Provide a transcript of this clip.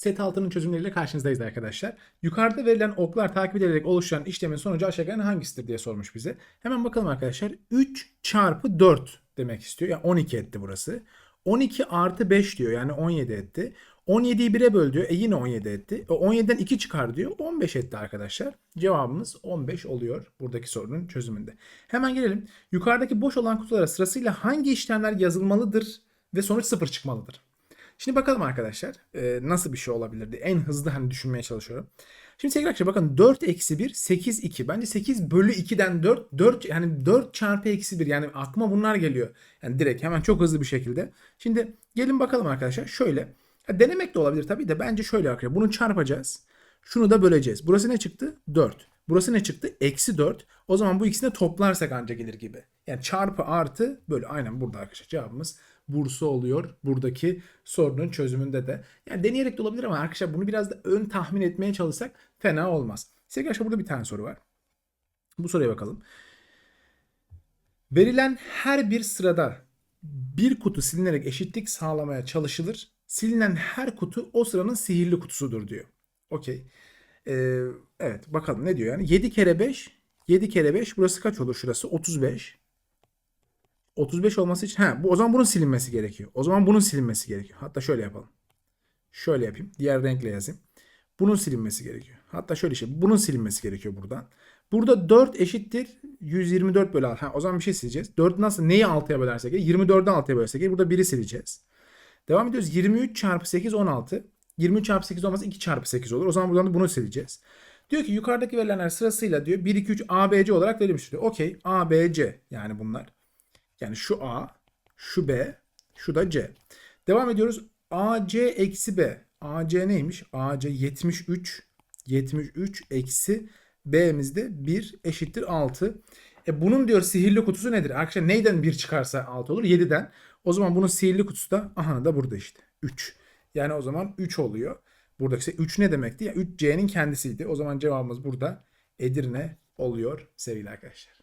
Set 6'nın çözümleriyle karşınızdayız arkadaşlar. Yukarıda verilen oklar takip edilerek oluşan işlemin sonucu aşağıdakilerden hangisidir diye sormuş bize. Hemen bakalım arkadaşlar. 3 çarpı 4 demek istiyor. Yani 12 etti burası. 12 artı 5 diyor. Yani 17 etti. 17'yi 1'e böl diyor. E yine 17 etti. E 17'den 2 çıkar diyor. 15 etti arkadaşlar. Cevabımız 15 oluyor buradaki sorunun çözümünde. Hemen gelelim. Yukarıdaki boş olan kutulara sırasıyla hangi işlemler yazılmalıdır ve sonuç 0 çıkmalıdır? Şimdi bakalım arkadaşlar e, nasıl bir şey olabilirdi. En hızlı hani düşünmeye çalışıyorum. Şimdi tekrar arkadaşlar bakın 4 eksi 1 8 2. Bence 8 bölü 2'den 4 4 yani 4 çarpı eksi 1 yani aklıma bunlar geliyor. Yani direkt hemen çok hızlı bir şekilde. Şimdi gelin bakalım arkadaşlar şöyle. Ya denemek de olabilir tabii de bence şöyle arkadaşlar. Bunu çarpacağız. Şunu da böleceğiz. Burası ne çıktı? 4. Burası ne çıktı? Eksi 4. O zaman bu ikisini toplarsak anca gelir gibi. Yani çarpı artı bölü. Aynen burada arkadaşlar cevabımız Bursa oluyor buradaki sorunun çözümünde de. Yani deneyerek de olabilir ama arkadaşlar bunu biraz da ön tahmin etmeye çalışsak fena olmaz. Sevgili arkadaşlar burada bir tane soru var. Bu soruya bakalım. Verilen her bir sırada bir kutu silinerek eşitlik sağlamaya çalışılır. Silinen her kutu o sıranın sihirli kutusudur diyor. Okey. Ee, evet bakalım ne diyor yani. 7 kere 5 7 kere 5 burası kaç olur şurası? 35. 35 olması için ha bu o zaman bunun silinmesi gerekiyor. O zaman bunun silinmesi gerekiyor. Hatta şöyle yapalım. Şöyle yapayım. Diğer renkle yazayım. Bunun silinmesi gerekiyor. Hatta şöyle şey. Bunun silinmesi gerekiyor buradan. Burada 4 eşittir 124 bölü 6. Ha, o zaman bir şey sileceğiz. 4 nasıl? Neyi 6'ya bölersek? 24'den 6'ya bölersek. Burada 1'i sileceğiz. Devam ediyoruz. 23 çarpı 8 16. 23 çarpı 8 olmaz 2 çarpı 8 olur. O zaman buradan da bunu sileceğiz. Diyor ki yukarıdaki verilenler sırasıyla diyor 1 2 3 ABC olarak verilmiş diyor. Okey. ABC yani bunlar. Yani şu A, şu B, şu da C. Devam ediyoruz. AC eksi B. AC neymiş? AC 73. 73 eksi B'miz de 1 eşittir 6. E bunun diyor sihirli kutusu nedir? Arkadaşlar neyden 1 çıkarsa 6 olur? 7'den. O zaman bunun sihirli kutusu da aha da burada işte. 3. Yani o zaman 3 oluyor. Buradaki 3 ne demekti? Ya 3C'nin kendisiydi. O zaman cevabımız burada Edirne oluyor sevgili arkadaşlar.